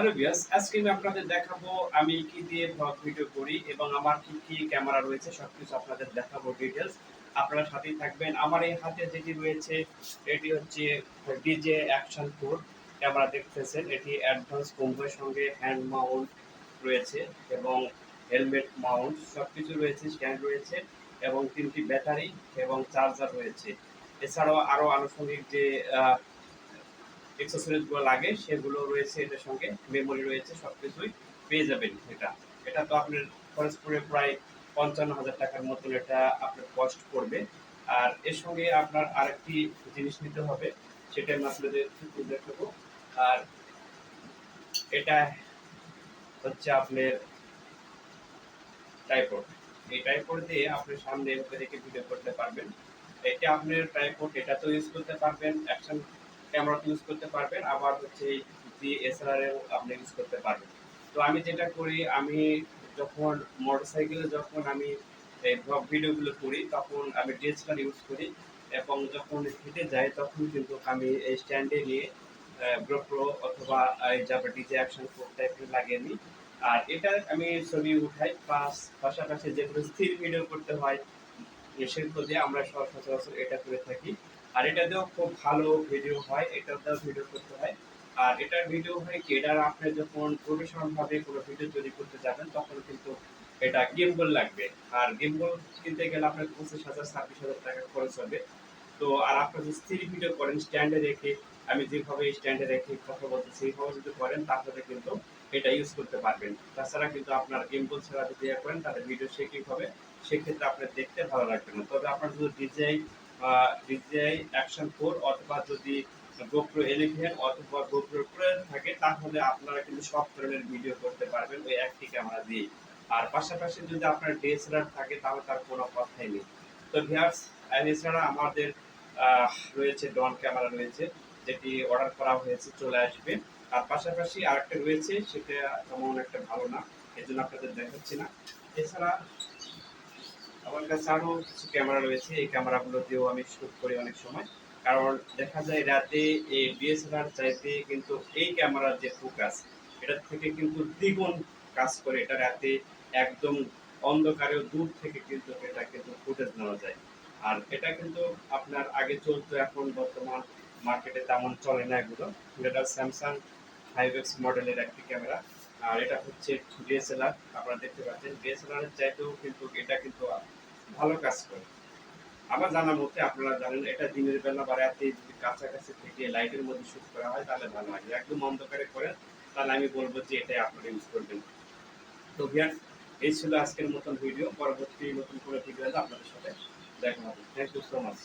Hello বিয়াস আজকে আমি আপনাদের দেখাবো, আমি কি দিয়ে ব্লগ ভিডিও করি এবং আমার কি কি ক্যামেরা রয়েছে, সবকিছু আপনাদের দেখাবো ডিটেলস আপনারা সাথেই থাকবেন। আমার এই হাতে যেটি রয়েছে, এটি হচ্ছে ডিজে অ্যাকশন ফোর ক্যামেরা দেখতেছেন। এটি অ্যাডভান্স কম্বোর সঙ্গে হ্যান্ড মাউন্ট রয়েছে এবং হেলমেট মাউন্ট সবকিছু রয়েছে স্ট্যান্ড রয়েছে এবং তিনটি ব্যাটারি এবং চার্জার রয়েছে। এছাড়াও আরও আনুষঙ্গিক যে এক্সেসরিজগুলো লাগে, সেগুলো রয়েছে এটার সঙ্গে মেমোরি রয়েছে সব কিছুই পেয়ে যাবেন এটা। এটা তো আপনার খরচ পড়ে প্রায় পঞ্চান্ন হাজার টাকার মতন এটা আপনার কস্ট করবে আর এর সঙ্গে আপনার আরেকটি জিনিস নিতে হবে, সেটা আমি আপনাদের দেখাবো। আর এটা হচ্ছে আপনার টাইপড এই টাইপড দিয়ে আপনি সামনে রেখে ভিডিও করতে পারবেন। এটা আপনার ট্রাইপড এটা তো ইউজ করতে পারবেন। অ্যাকশন ক্যামেরা ইউজ করতে পারবেন, আবার হচ্ছে ডিএসএলআর এও আপনি ইউজ করতে পারবেন। তো আমি যেটা করি, আমি যখন মোটরসাইকেলে যখন আমি ব্লগ ভিডিওগুলো করি, তখন আমি ডিএসএলআর ইউজ করি এবং যখন হেঁটে যাই, তখন কিন্তু আমি এই স্ট্যান্ডে নিয়ে গ্রোপ্রো অথবা যাবে ডিজে অ্যাকশন টাইপের লাগিয়ে নিই। আর এটা আমি ছবি উঠাই প্লাস পাশাপাশি যেগুলো স্থির ভিডিও করতে হয়, সেগুলো দিয়ে আমরা সচরাচর এটা করে থাকি। আর এটাতেও খুব ভালো ভিডিও হয় এটাতেও ভিডিও করতে হয়। আর এটার ভিডিও হয় কি এটা আপনি যখন প্রফেশনাল ভাবে কোনো ভিডিও তৈরি করতে যাবেন, তখন কিন্তু এটা গেমবল লাগবে। আর গেমবল কিনতে গেলে আপনার পঁচিশ হাজার, ছাব্বিশ হাজার টাকা খরচ হবে। তো আর আপনি যদি স্থির ভিডিও করেন স্ট্যান্ডে রেখে, আমি যেভাবে স্ট্যান্ডে রেখে কথা বলছি, সেইভাবে যদি করেন, তাহলে কিন্তু এটা ইউজ করতে পারবেন। তাছাড়া কিন্তু আপনার গেমবল ছাড়া যদি করেন, তাহলে ভিডিও শেকিং হবে। সেক্ষেত্রে আপনার দেখতে ভালো লাগবে না। তবে আপনার যদি ডিজাই ডিজাই অ্যাকশন অথবা যদি গোপ্রো অথবা গোপ্রো টুয়েলভ থাকে, তাহলে আপনারা কিন্তু সব ধরনের ভিডিও করতে পারবেন ওই একটি ক্যামেরা দিয়ে আর পাশাপাশি যদি আপনার ডিএসএলআর থাকে, তাহলে তার কোনো কথাই নেই। তো ভিয়ার্স এছাড়া আমাদের রয়েছে ডন ক্যামেরা রয়েছে, যেটি অর্ডার করা হয়েছে, চলে আসবে। আর পাশাপাশি আরেকটা রয়েছে, সেটা তেমন একটা ভালো না এই জন্য আপনাদের দেখাচ্ছি না। এছাড়া আমার কাছে আরও কিছু ক্যামেরা রয়েছে, এই ক্যামেরাগুলো দিয়েও আমি শুট করি অনেক সময়। কারণ দেখা যায় রাতে এই ডিএসএলআর চাইতে কিন্তু এই ক্যামেরার যে ফোকাস এটার থেকে কিন্তু দ্বিগুণ কাজ করে। এটা রাতে একদম অন্ধকারেও দূর থেকে কিন্তু এটা কিন্তু ফুটেজ নেওয়া যায়। আর এটা কিন্তু আপনার আগে চলতো, এখন বর্তমান মার্কেটে তেমন চলে না এগুলো। এটা স্যামসাং ফাইভ এক্স মডেলের একটি ক্যামেরা আর এটা হচ্ছে ডিএসএলআর আপনারা দেখতে পাচ্ছেন। ডিএসএলআর চাইতেও কিন্তু এটা কিন্তু ভালো কাজ করে। আমার জানা মতে আপনারা জানেন, এটা দিনের বেলা বা রাতে যদি কাছাকাছি থেকে লাইটের মধ্যে শুট করা হয়, তাহলে ভালো হয় একদম অন্ধকারে করেন, তাহলে আমি বলব যে এটাই আপনারা ইউজ করবেন। তো ভিয়ান এই ছিল আজকের মতন ভিডিও পরবর্তী নতুন করে ভিডিও আপনাদের সাথে দেখা হবে। Thank you so much